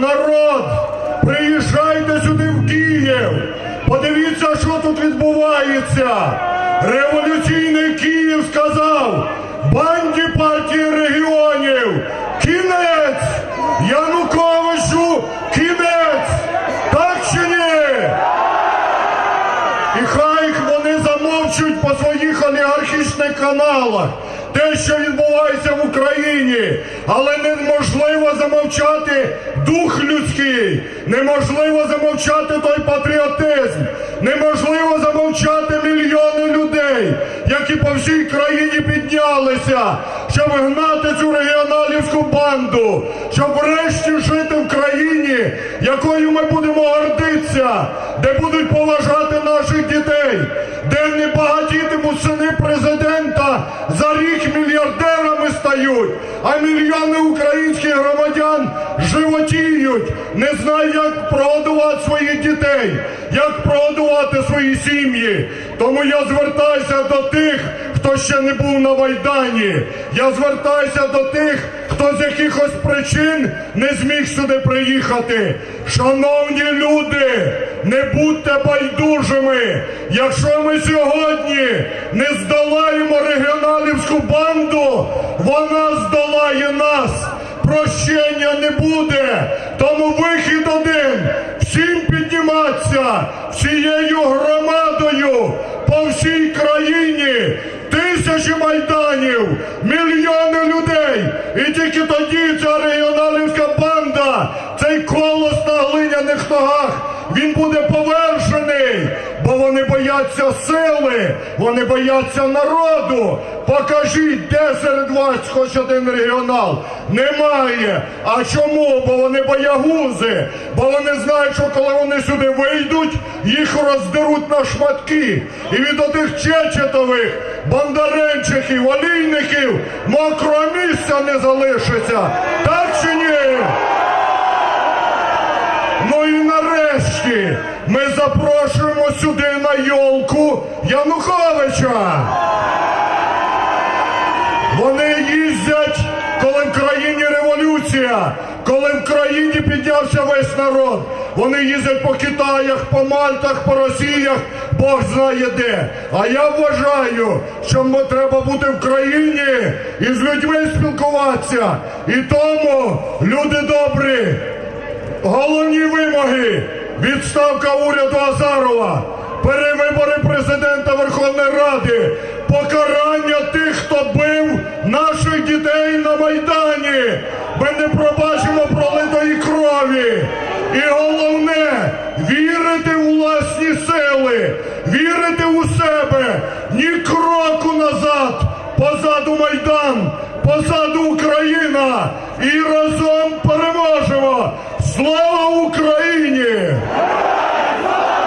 народ, приїжджайте сюди в Київ. Подивіться, що тут відбувається. Революційний Київ сказав банді партії регіонів. Кінець! Януковичу кінець! Так чи ні? І хай вони замовчують по своїх олігархічних каналах те, що відбувається в Україні, але неможливо замовчати дух людський, неможливо замовчати той патріотизм, неможливо замовчати мільйони людей, які по всій країні піднялися, щоб гнати цю регіоналівську банду, щоб врешті жити в країні, якою ми будемо гордитися, де будуть поважати наших дітей, де не багатітимуть сини президента за рік мільярдерами стають, а мільйони українських громадян животіють, не знають, як прогодувати своїх дітей, як прогодувати свої сім'ї. Тому я звертаюся до тих, хто ще не був на Майдані. Я звертаюся до тих, хто з якихось причин не зміг сюди приїхати. Шановні люди, не будьте байдужими. Якщо ми сьогодні не здолаємо регіоналівську банду, вона здолає нас. Прощення не буде. Тому вихід один. Всім підніматися всією громадою по всій країні. Тисячі майданів, мільйони людей. І тільки тоді ця регіоналівська банда, цей колос на глиняних ногах, він буде повершений, бо вони бояться сили, вони бояться народу. Покажіть, де серед вас хоч один регіонал. Немає. А чому? Бо вони боягузи, бо вони знають, що коли вони сюди вийдуть, їх роздеруть на шматки. І від отих чечетових, бондаренчихів, олійників мокрого місця не залишиться. Так чи ні? Ну і нарешті ми запрошуємо сюди на йолку Януковича. Вони їздять, коли в країні революція, коли в країні піднявся весь народ. Вони їздять по Китаях, по Мальтах, по Росіях, Бог знає де. А я вважаю, що треба бути в країні і з людьми спілкуватися. І тому, люди добрі, Головні вимоги відставка уряду Азарова, перевибори президента Верховної Ради, покарання тих, хто бив наших дітей на Майдані. Ми не пробачимо пролитої крові. І головне вірити у власні сили, вірити у себе, ні кроку назад, позаду Майдан, позаду Україна і разом переможемо! Слава Україні!